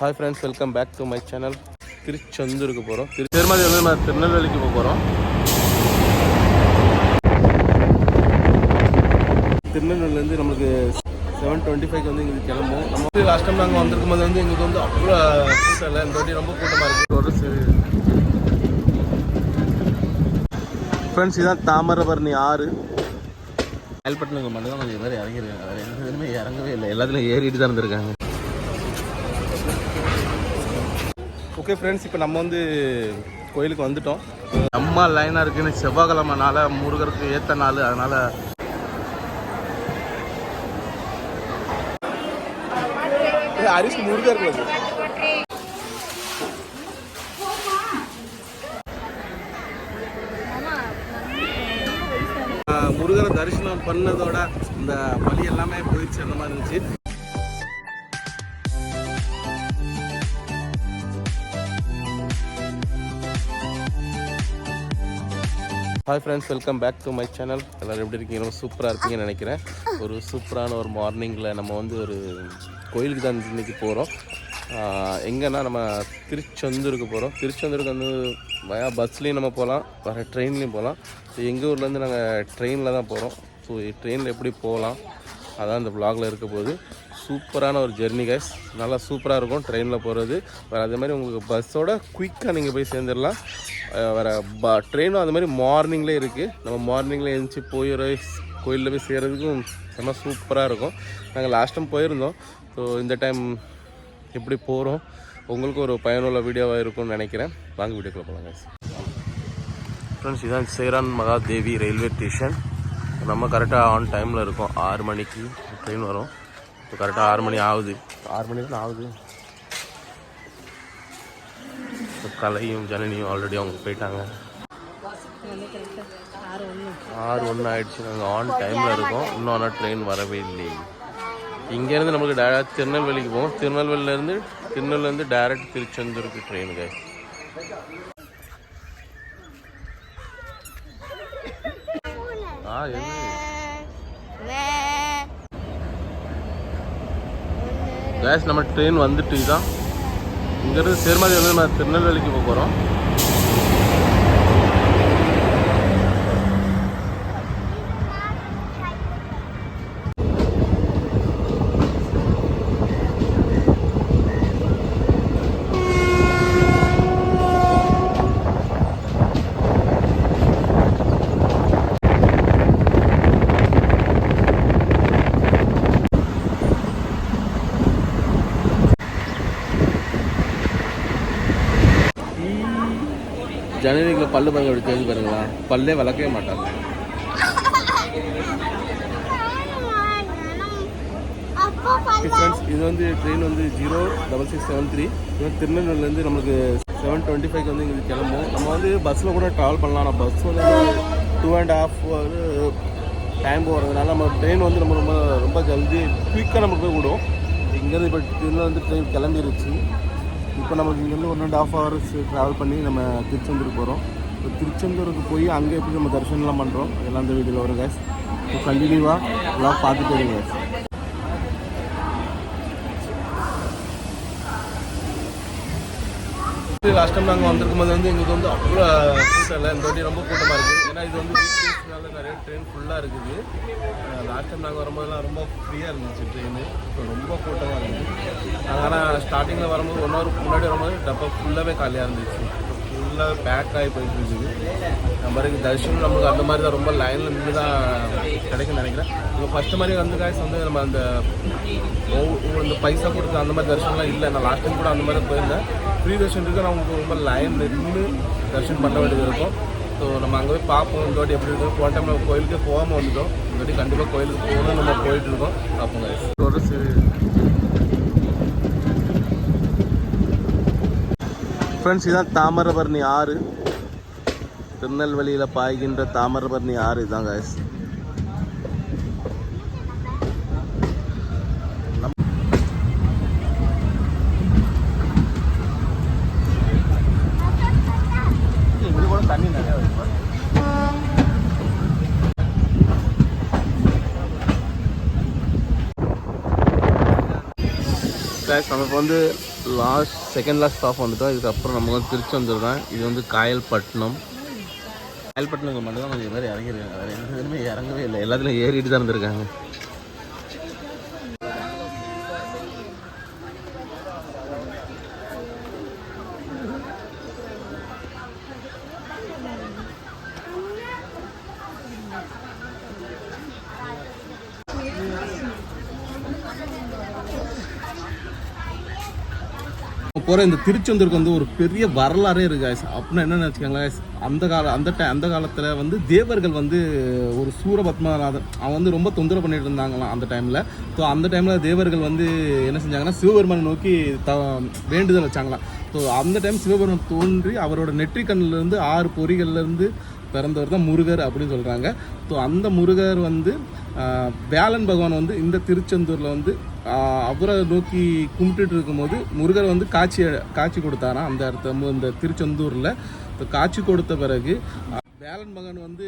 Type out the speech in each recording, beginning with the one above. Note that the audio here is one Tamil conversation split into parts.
Hi friends welcome back to my channel திருச்செந்தூருக்கு போகிறோம் திரு திருமதி வந்து நம்ம திருநெல்வேலிக்கு போக போகிறோம் திருநெல்வேலிலேருந்து நம்மளுக்கு செவன் டுவெண்ட்டி ஃபைவ் வந்து எங்களுக்கு கிளம்பும் நம்ம வந்து லாஸ்ட் டைம் நாங்கள் வந்திருக்கும் போது வந்து எங்களுக்கு வந்து அவ்வளோ கூட்டம் இல்லை. இந்த வாட்டி ரொம்ப கூட்டமாக இருக்குது ஒரு ஃப்ரெண்ட்ஸ் இதான் தாமிரபரணி ஆறு. மேல்பட்டினங்கள் மட்டும் தான் கொஞ்சம் பேர் இறங்கிருக்காங்க வேறு எந்த இறங்கவே இல்லை. எல்லாத்துலையும் ஏறிட்டு தான் இருந்திருக்காங்க. ஓகே ஃப்ரெண்ட்ஸ் இப்போ நம்ம வந்து கோயிலுக்கு வந்துட்டோம். அம்மா லைனாக இருக்குன்னு செவ்வாய்க்கிழமைனால முருகருக்கு ஏற்ற நாள் அதனால் அரிசி முருகர் முருகரை தரிசனம் பண்ணதோட இந்த வழி எல்லாமே போயிடுச்சு அந்த மாதிரி இருந்துச்சு. Hi friends welcome back to my channel எல்லோரும் எப்படி இருக்கீங்க? ரொம்ப சூப்பராக இருப்பீங்கன்னு நினைக்கிறேன். ஒரு சூப்பரான ஒரு மார்னிங்கில் நம்ம வந்து ஒரு கோயிலுக்கு தான் இன்றைக்கி போகிறோம் எங்கன்னா நம்ம திருச்செந்தூருக்கு போகிறோம் திருச்செந்தூருக்கு வந்து வயா பஸ்லேயும் நம்ம போகலாம் வர ட்ரெயின்லேயும் போகலாம் எங்கள் ஊர்லேருந்து நாங்கள் ட்ரெயினில் தான் போகிறோம் ஸோ ட்ரெயினில் எப்படி போகலாம் அதான் இந்த ப்ளாகில் இருக்க போது சூப்பரான ஒரு ஜெர்னி கைஸ் நல்லா சூப்பராக இருக்கும் ட்ரெயினில் போகிறது வேறு அதே மாதிரி உங்களுக்கு பஸ்ஸோட குயிக்காக நீங்கள் போய் சேர்ந்துடலாம். வேறு ப ட்ரெயினும் அந்த மாதிரி மார்னிங்லேயே இருக்குது நம்ம மார்னிங்கில் எழுந்துச்சி போய் ஒரு கோயிலில் போய் சேர்கிறதுக்கும் செம்ம சூப்பராக இருக்கும். நாங்கள் லாஸ்ட் டைம் போயிருந்தோம். ஸோ இந்த டைம் எப்படி போகிறோம் உங்களுக்கு ஒரு பயனுள்ள வீடியோவாக இருக்கும்னு நினைக்கிறேன். வாங்க வீடியோக்குள்ள போகலாம் கைஸ் ஃப்ரெண்ட்ஸ் இதான் சேரான் மகாதேவி ரயில்வே ஸ்டேஷன். நம்ம கரெக்டாக ஆன் டைமில் இருக்கோம். ஆறு மணிக்கு ட்ரெயின் வரும். இப்போ கரெக்டாக ஆறு மணி ஆகுது. ஆறு மணி தான் ஆகுது. இப்போ கலையும் ஜனனியும் ஆல்ரெடி அவங்க போயிட்டாங்க. ஆறு ஒன்று ஆயிடுச்சு. நாங்கள் ஆன் டைமில் இருக்கோம். இன்னும் ஆனால் ட்ரெயின் வரவே இல்லை இங்கேருந்து நம்மளுக்கு டேரக்ட் திருநெல்வேலிக்கு போவோம். திருநெல்வேலியிலேருந்து திருநெல்வேலியிலேருந்து டேரக்ட் திருச்செந்தூருக்கு ட்ரெயினுக்கு ஆ எது கேஸ் நம்ம ட்ரெயின் வந்துட்டு தான் இங்கேருந்து சேர்மதி வந்து நம்ம திருநெல்வேலிக்கு போக போகிறோம் பல்லு பாருங்க அப்படி தெரிஞ்சு பாருங்களா? பல்லே வளர்க்கவே மாட்டாங்க. ஃப்ரெண்ட்ஸ் இது வந்து ட்ரெயின் வந்து zero double six seven three இது வந்து திருநெல்வேலிலேருந்து நம்மளுக்கு செவன் டுவெண்ட்டி ஃபைவ் வந்து இங்கே கிளம்பும் நம்ம வந்து பஸ்ஸில் கூட ட்ராவல் பண்ணலாம். ஆனால் பஸ் வந்து டூ அண்ட் ஹாஃப் டைம் போகிறதுனால நம்ம ட்ரெயின் வந்து நம்ம ரொம்ப ரொம்ப ஜல்தி குயிக்காக நம்ம போய் விடும். இங்கேருந்து இப்போ திருநெல்வேலி வந்து ட்ரெயின் கிளம்பிருச்சு. இப்போ நமக்கு இங்கேருந்து one and half hours travel பண்ணி நம்ம திருச்செந்தூருக்கு போகிறோம் இப்போ திருச்செந்தூருக்கு போய் அங்கே எப்படி நம்ம தரிசனம்லாம் பண்ணுறோம் எல்லாம் இந்த வீடியோவில் வரும் கேஸ் இப்போ கண்டினியூவாக எல்லாம் பார்த்துட்டு வருங்க லாஸ்ட் டைம் நாங்கள் வந்திருக்கும் போது வந்து எங்களுக்கு வந்து அவ்வளோ கூட்டம் இல்லை. இந்த வாட்டி ரொம்ப கூட்டமாக இருக்குது ஏன்னா இது வந்து வீக்டேஸ்னால நிறைய ட்ரெயின் ஃபுல்லாக இருக்குது. லாஸ்ட் டைம் நாங்கள் வரும்போதெல்லாம் ரொம்ப ஃப்ரீயாக இருந்துச்சு ட்ரெயின் இப்போ ரொம்ப கூட்டமாக இருந்துச்சு நாங்கள் ஆனால் ஸ்டார்டிங்கில் வரும்போது ஒன் ஹவருக்கு முன்னாடி வரும்போது டப்பா ஃபுல்லாகவே காலியாக இருந்துச்சு. ஃபுல்லாக பேக் ஆகி போயிட்டு இருக்குது. நம்ம வரைக்கும் தரிசனம் நம்மளுக்கு அந்த மாதிரி தான் ரொம்ப லைனில் நின்று தான் கிடைக்கும்னு நினைக்கிறேன். இப்போ ஃபஸ்ட்டு மாதிரி வந்து காய்ஸ் வந்து நம்ம அந்த ஒவ்வொரு இந்த பைசா கொடுத்து அந்த மாதிரி தரிசனம்லாம் இல்லை. நான் லாஸ்ட் டைம் கூட அந்த மாதிரி போயிருந்தேன். ஃப்ரீ தர்ஷன் இருக்குது நான் ரொம்ப லைன் நின்று தர்ஷன் பண்ண வேண்டியது இருக்கும். ஸோ நம்ம அங்கே போய் பார்ப்போம் இந்த வாட்டி எப்படி இருக்கும் போன டைம் நம்ம கோயிலுக்கு போகாமல் வந்துட்டோம். இந்த வாட்டி கண்டிப்பாக கோயிலுக்கு போகணும் நம்ம போயிட்டு இருக்கோம். பார்ப்போம் ஒரு ஃப்ரெண்ட்ஸ் இதான் தாமிரபரணி ஆறு. திருநெல்வேலியில் பாய்கின்ற தாமிரபரணி ஆறு இதுதான் காய்ஸ் கூட தண்ணி நம்ம இப்போ வந்து லாஸ்ட் செகண்ட் லாஸ்ட் ஸ்டாப் வந்துட்டோம். இதுக்கப்புறம் நம்ம வந்து திருச்செந்தூர் தான் இது வந்து காயல்பட்டினம். காயல்பட்டினம் மட்டும் தான் கொஞ்சம் பேர் இறங்கிருக்காங்க வேறு எந்த இறங்கவே இல்லை. எல்லாத்துலையும் ஏறிட்டு தான் இருந்திருக்காங்க. போகிற இந்த திருச்செந்தூருக்கு வந்து ஒரு பெரிய வரலாறே இருக்கு guys. அப்படின்னா என்ன வச்சுக்கோங்களேன் அந்த கால அந்த டை அந்த காலத்தில் வந்து தேவர்கள் வந்து ஒரு சூரபத்மநாதன் அவன் வந்து ரொம்ப தொந்தரவு பண்ணிட்டு இருந்தாங்களாம் அந்த டைமில் ஸோ அந்த டைமில் தேவர்கள் வந்து என்ன செஞ்சாங்கன்னா சிவபெருமானை நோக்கி த வேண்டுதல் வச்சாங்களாம். ஸோ அந்த டைம் சிவபெருமான் தோன்றி அவரோட நெற்றி இருந்து ஆறு பொறிகள்லேருந்து பிறந்தவர் தான் முருகர் அப்படின்னு சொல்கிறாங்க ஸோ அந்த முருகர் வந்து வேலன் பகவான் வந்து இந்த திருச்செந்தூரில் வந்து அவரை நோக்கி கும்பிட்டுட்டு இருக்கும்போது முருகர் வந்து காட்சி காட்சி கொடுத்தாராம். அந்த இடத்த இந்த திருச்செந்தூரில். இப்போ காட்சி கொடுத்த பிறகு வேலன் மகன் வந்து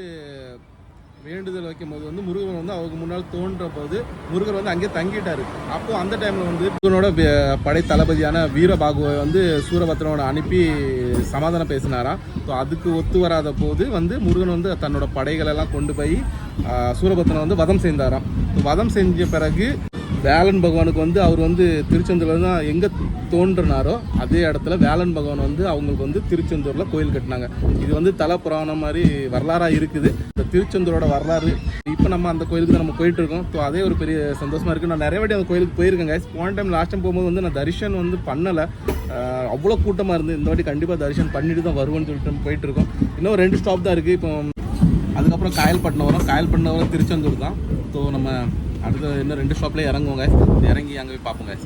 வேண்டுதல் வைக்கும்போது வந்து முருகன் வந்து அவருக்கு முன்னால் தோன்ற போது முருகர் வந்து அங்கேயே தங்கிட்டாரு. அப்போ அந்த டைம்ல வந்து முருகனோட வே- படை தளபதியான வீரபாகுவை வந்து சூரபத்ரனோட அனுப்பி சமாதானம் பேசினாராம். ஸோ அதுக்கு ஒத்து வராத போது வந்து முருகன் வந்து தன்னோட படைகளெல்லாம் கொண்டு போய் சூரபத்ரனை வந்து வதம் செய்தாராம். வதம் செஞ்ச பிறகு வேலன் பகவானுக்கு வந்து அவர் வந்து திருச்செந்தூரில் தான் எங்கே தோன்றினாரோ அதே இடத்துல வேலன் பகவான் வந்து அவங்களுக்கு வந்து திருச்செந்தூரில் கோயில் கட்டினாங்க. இது வந்து தலை புராணம் மாதிரி வரலாறாக இருக்குது. இந்த திருச்செந்தூரோட வரலாறு இப்போ நம்ம அந்த கோயிலுக்கு தான் நம்ம போயிட்டு இருக்கோம் ஸோ அதே ஒரு பெரிய சந்தோஷமாக இருக்குது நான் நிறைய வாட்டி அந்த கோயிலுக்கு போயிருக்கேன் கைஸ் போன டைம் லாஸ்ட் டைம் போகும்போது வந்து நான் தரிசனம் வந்து பண்ணலை. அவ்வளோ கூட்டமாக இருந்து இந்த வாட்டி கண்டிப்பாக தரிசனம் பண்ணிட்டு தான் வருவோம்னு சொல்லிட்டு நம்ம போயிட்டு இருக்கோம் இன்னும் ரெண்டு ஸ்டாப் தான் இருக்குது இப்போ அதுக்கப்புறம் காயல்பட்டினம் வரும். காயல்பட்டினம் வரும் திருச்செந்தூர் தான். ஸோ நம்ம அடுத்த இன்னும் ரெண்டு ஷாப்லேயே இறங்குவோங்க இறங்கி அங்கே போய் பார்ப்போங்க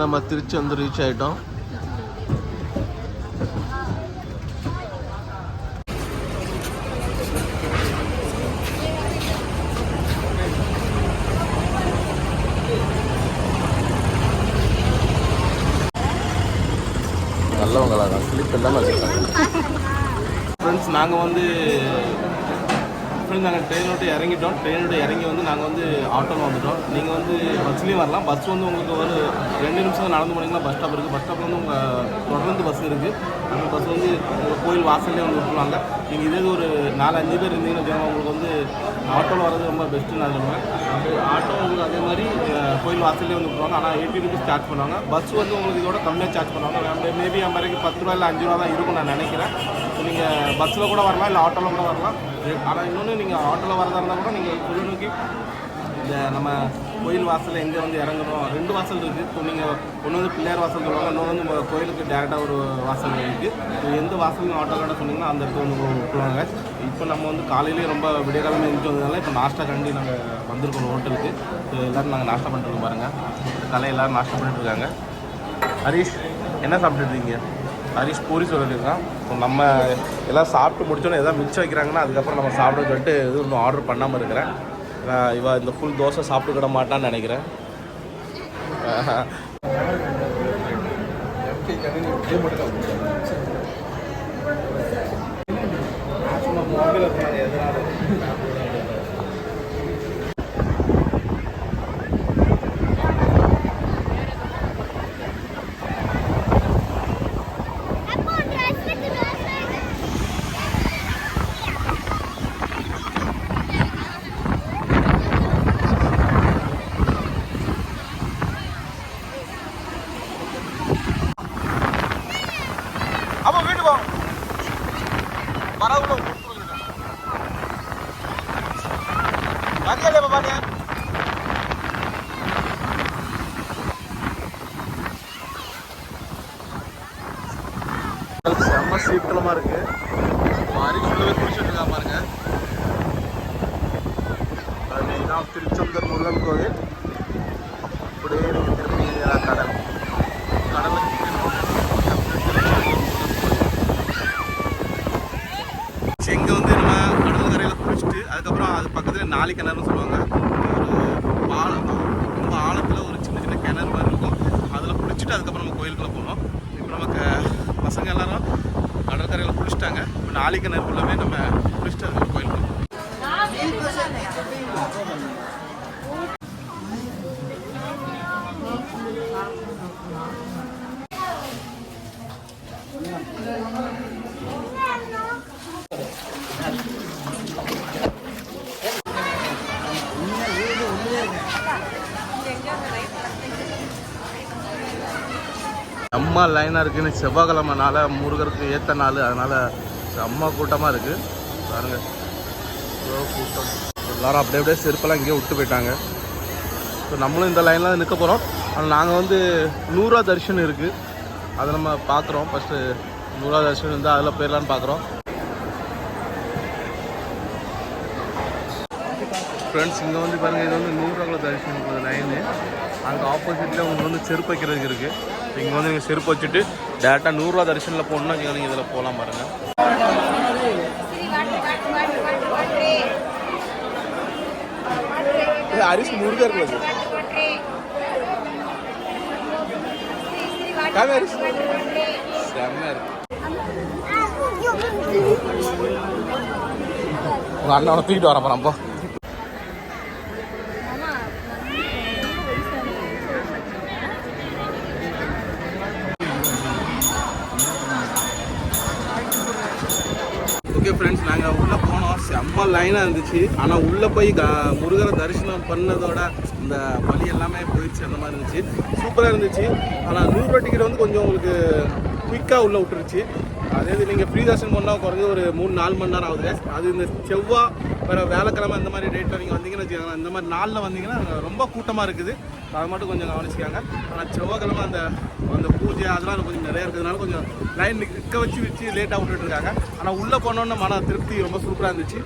நம்ம திருச்செந்தூர் ரீச் ஆகிட்டோம் நல்லவங்களாக தான் ஸ்லிப் இல்லாமல் வச்சுருக்காங்க. ஃப்ரெண்ட்ஸ் நாங்கள் வந்து ஃப்ரெண்ட் நாங்கள் ட்ரெயின் இறங்கிட்டோம். ட்ரெயினோட இறங்கி வந்து நாங்கள் வந்து ஆட்டோவில் வந்துட்டோம். நீங்கள் வந்து பஸ்லேயும் வரலாம். பஸ் வந்து உங்களுக்கு ஒரு ரெண்டு நிமிஷம் நடந்து போனீங்கன்னா பஸ் ஸ்டாப் இருக்குது பஸ் ஸ்டாப்பில் வந்து உங்கள் தொடர்ந்து பஸ் இருக்குது அந்த பஸ் வந்து உங்கள் கோயில் வாசல்லே வந்து விட்டுருவாங்க. நீங்கள் இதே ஒரு நாலு அஞ்சு பேர் இருந்தீங்கன்னா உங்களுக்கு வந்து ஆட்டோவில் வர்றது ரொம்ப பெஸ்ட்டுன்னு நான் சொல்லுவேன். ஆட்டோ உங்களுக்கு அதே மாதிரி கோயில் வாசல்லே வந்து விட்டுருவாங்க. ஆனால் எயிட்டி ருபீஸ் சார்ஜ் பண்ணுவாங்க. பஸ் வந்து உங்களுக்கு இதோட கம்மியாக சார்ஜ் பண்ணுவாங்க. மேபி என் வரைக்கும் பத்து ரூபா இல்லை அஞ்சு ரூபா தான் இருக்கும் நான் நினைக்கிறேன். நீங்கள் பஸ்ஸில் கூட வரலாம் இல்லை ஆட்டோவில் கூட வரலாம். ஆனால் இன்னொன்று நீங்கள் ஆட்டோவில் வரதா இருந்தால் கூட நீங்கள் குழுநோக்கி இந்த நம்ம கோயில் வாசலில் எங்கே வந்து இறங்கணும் ரெண்டு வாசல் இருக்குது இப்போ நீங்கள் ஒன்று வந்து பிள்ளையார் வாசல் சொல்லுவாங்க இன்னொன்று வந்து கோயிலுக்கு டேரெக்டாக ஒரு வாசல் இருக்குது எந்த வாசலும் ஆட்டோவோட சொன்னீங்கன்னா அந்த இடத்துல வந்து விட்டுருவாங்க. இப்போ நம்ம வந்து காலையிலேயே ரொம்ப விடிய காலமே வந்ததுனால இப்போ நாஷ்டா கண்டி நாங்கள் வந்திருக்கோம் ஹோட்டலுக்கு ஸோ எல்லோரும் நாங்கள் நாஷ்டா பண்ணிட்டு பாருங்கள் காலையில் எல்லோரும் நாஷ்டா பண்ணிட்டு இருக்காங்க. ஹரிஷ் என்ன சாப்பிட்டுருக்கீங்க ஹரிஷ் பூரி சொல்லியிருக்கான் ஸோ நம்ம எல்லாம் சாப்பிட்டு முடிச்சோன்னே எதாவது மிச்சம் வைக்கிறாங்கன்னா அதுக்கப்புறம் நம்ம சாப்பிட சொல்லிட்டு எதுவும் இன்னும் ஆர்டர் பண்ணாமல் இருக்கிறேன். நான் இவ இந்த ஃபுல் தோசை சாப்பிட்டுக்கிட மாட்டான்னு நினைக்கிறேன். மரியாதை பாப்பாங்க செம்ம சீக்கிரமா இருக்கு. மாறி சொல்லவே குடிச்சிட்டு இருக்கா பாருங்க. அதுதான் திருச்செந்தூர் முருகன் கோவில். அப்படியே திரும்பி கடல். நாலு கிணறுன்னு சொல்லுவாங்க. ஒரு பாலம் ரொம்ப ஆழத்தில் ஒரு சின்ன சின்ன கிணறு மாதிரி இருக்கும். அதில் குளிச்சுட்டு அதுக்கப்புறம் நம்ம கோயிலுக்குள்ளே போனோம். இப்போ நமக்கு பசங்க எல்லோரும் கடற்கரையில் குளிச்சிட்டாங்க. இப்போ நாலு கிணறுக்குள்ளவே நம்ம குளிச்சுட்டு அதுக்கப்புறம் கோயிலுக்கு செம்ம லைனாக இருக்குன்னு செவ்வாய்க்கிழமைனால முருகருக்கு ஏற்ற நாள். அதனால் செம்ம கூட்டமாக இருக்குது பாருங்க. எவ்வளோ கூட்டம். எல்லோரும் அப்படியே அப்படியே செருப்பெல்லாம் இங்கேயே விட்டு போயிட்டாங்க. ஸோ நம்மளும் இந்த லைனில் தான் நிற்க போகிறோம் ஆனால் நாங்கள் வந்து நூறுரூவா தரிசனம் இருக்குது அதை நம்ம பார்க்குறோம். ஃபஸ்ட்டு நூறுரூவா தரிசனம் இருந்தால் அதில் போயிடலான்னு பார்க்குறோம். ஃப்ரெண்ட்ஸ் இங்கே வந்து பாருங்கள் இது வந்து நூறுரூவா தரிசனம் லைனு அங்கே ஆப்போசிட்டில் உங்களுக்கு வந்து செருப்பு வைக்கிறதுக்கு இருக்குது இங்கே வந்து நீங்கள் செருப்பு வச்சுட்டு டேரெக்டாக நூறுரூவா தரிசனில் போகணுன்னா நீங்கள் நீங்கள் இதில் போகலாம் பாருங்கள் அரிசி முருகர் செம்மையாக இருக்கு. உங்கள் அண்ணனை தூக்கிட்டு வர லைனாக இருந்துச்சு. ஆனால் உள்ளே போய் க முருகரை தரிசனம் பண்ணதோட இந்த வழி எல்லாமே போயிடுச்சு அந்த மாதிரி இருந்துச்சு. சூப்பராக இருந்துச்சு. ஆனால் நூறுரூவா டிக்கெட் வந்து கொஞ்சம் உங்களுக்கு குயிக்காக உள்ளே விட்டுருச்சு. அதே இது நீங்கள் ஃப்ரீ தர்ஷன் பண்ணால் குறைஞ்சது ஒரு மூணு நாலு மணி நேரம் ஆகுது. அது இந்த செவ்வாய் வேறு வேலைக்கிழமை இந்த மாதிரி டேட்டில் நீங்கள் வந்தீங்கன்னு வச்சுக்கோங்க இந்த மாதிரி நாளில் வந்தீங்கன்னா ரொம்ப கூட்டமாக இருக்குது. அதை மட்டும் கொஞ்சம் கவனிச்சிக்காங்க. ஆனால் செவ்வாய்க்கிழமை அந்த அந்த பூஜை அதெல்லாம் கொஞ்சம் நிறையா இருக்கிறதுனால கொஞ்சம் லைன் நிற்க வச்சு வச்சு லேட்டாக விட்டுட்டு இருக்காங்க. ஆனால் உள்ளே போனோன்னே மன திருப்தி ரொம்ப சூப்பராக இருந்துச்சு.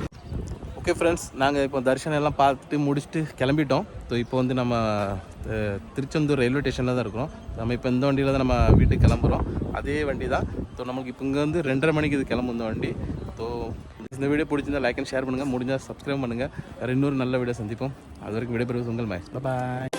ஓகே ஃப்ரெண்ட்ஸ் நாங்கள் இப்போ தரிசனம் எல்லாம் பார்த்துட்டு முடிச்சுட்டு கிளம்பிட்டோம். ஸோ இப்போ வந்து நம்ம திருச்செந்தூர் ரயில்வே ஸ்டேஷனில் தான் இருக்கிறோம். நம்ம இப்போ இந்த வண்டியில் தான் நம்ம வீட்டுக்கு கிளம்புறோம். அதே வண்டி தான் ஸோ நமக்கு இப்போ இங்கே வந்து ரெண்டரை மணிக்கு இது கிளம்பு இந்த வண்டி. ஸோ இந்த வீடியோ பிடிச்சிருந்தா லைக் அண்ட் ஷேர் பண்ணுங்கள் முடிஞ்சால் சப்ஸ்கிரைப் பண்ணுங்கள் வேறு இன்னொரு நல்ல வீடியோ சந்திப்போம். அது வரைக்கும் விடைபெறுவது உங்கள் மேட்ச் பாய்